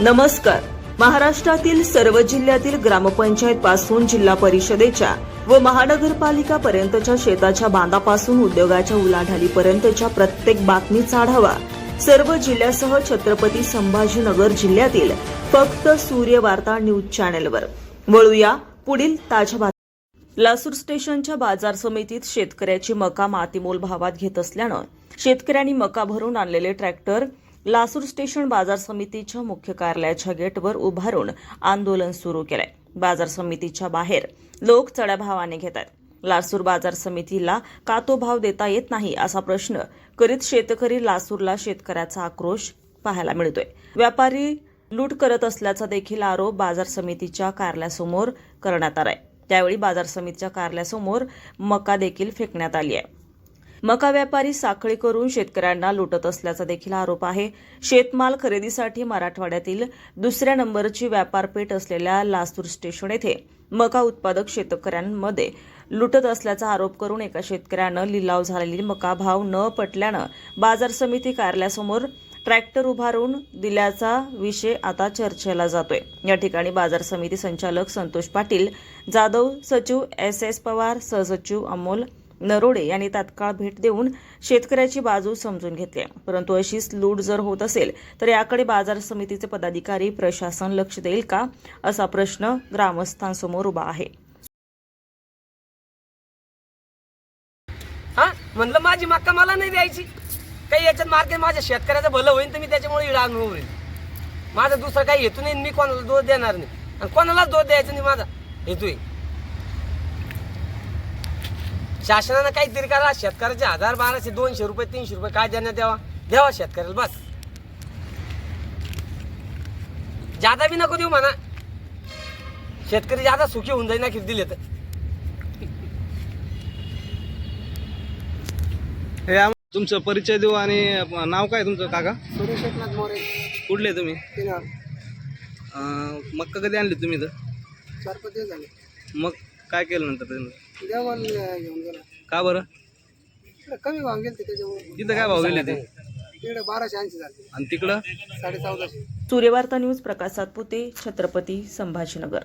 नमस्कार. महाराष्ट्रातील सर्व जिल्ह्यातील ग्रामपंचायत पासून जिल्हा परिषदेच्या व महानगरपालिका पर्यंतच्या शेताच्या बांधापासून उद्योगाच्या उलाढालीपर्यंतच्या प्रत्येक बातमीचा आढावा सर्व जिल्ह्यासह छत्रपती संभाजीनगर जिल्ह्यातील फक्त सूर्य वार्ता न्यूज चॅनेलवर. वळूया पुढील ताज्या बातम्या. लासूर स्टेशनच्या बाजार समितीत शेतकऱ्याची मका मातीमोल भावात घेत असल्यानं शेतकऱ्यांनी मका भरून आणलेले ट्रॅक्टर लासूर स्टेशन बाजार समितीच्या मुख्य कार्यालयाच्या गेटवर उभारून आंदोलन सुरू केलंय. बाजार समितीच्या बाहेर लोक चढ्या भावाने घेत आहेत लासूर बाजार समितीला का तो भाव देता येत नाही असा प्रश्न करीत शेतकरी लासूरला शेतकऱ्याचा आक्रोश पाहायला मिळतोय. व्यापारी लूट करत असल्याचा देखील आरोप बाजार समितीच्या कार्यालयासमोर करण्यात आलाय. त्यावेळी बाजार समितीच्या कार्यालयासमोर मका देखील फेकण्यात आली आहे. मका व्यापारी साखळी करून शेतकऱ्यांना लुटत असल्याचा देखील आरोप आहे. शेतमाल खरेदीसाठी मराठवाड्यातील दुसऱ्या नंबरची व्यापारपेठ असलेल्या लासूर स्टेशन येथे मका उत्पादक शेतकऱ्यांमध्ये लुटत असल्याचा आरोप करून एका शेतकऱ्यानं लिलाव झालेली मका भाव न पटल्यानं बाजार समिती कार्यालयासमोर ट्रॅक्टर उभारून दिल्याचा विषय आता चर्चेला जातोय. या ठिकाणी बाजार समिती संचालक संतोष पाटील जाधव सचिव एस एस पवार सहसचिव अमोल नरोडे यांनी तात्काळ भेट देऊन शेतकऱ्याची बाजू समजून घेतली परंतु अशीच लूट जर होत असेल तर याकडे बाजार समितीचे पदाधिकारी प्रशासन लक्ष देईल का? असा प्रश्न ग्रामस्थांसमोर उभा आहे. हा? म्हणलं माझी मक्का मला नाही द्यायची. काही याच्यात मार्केट माझ्या शेतकऱ्याचं भलं होईल तर मी त्याच्यामुळे इडा अनुभव होईल माझा दुसरा काही हेतू नाही मी कोणाला दोष देणार नाही. आणि कोणालाच दोष द्यायचा नाही माझा. हेतू आहे. शासनानं काहीतरी करा शेतकऱ्याचे हजार बाराशे दोनशे रुपये तीनशे रुपये काय देण्यात द्यावा द्यावा शेतकऱ्याला बस. जादा बी नको देऊ म्हणा. शेतकरी जादा सुखी होऊन जाईल ना किती दिले तर. हे आम- तुमचं परिचय देऊ आणि नाव काय तुमचं काका? सुरेश एकनाथ मोरे. कुठले तुम्ही? मक्का कधी आणली तुम्ही इथं? चार पाच दिवस झाले. मग काय केलं नंतर तुम्ही देवाल घेऊन गेला. का बरं? कमी भाव गेले त्याच्यामुळे तिथं काय भाव गेले ते? तिकडे बाराशे ऐंशी झाले. आणि तिकडं? साडे चौदाशे. सूर्यवार्ता न्यूज प्रकाश सातपुते छत्रपती संभाजीनगर.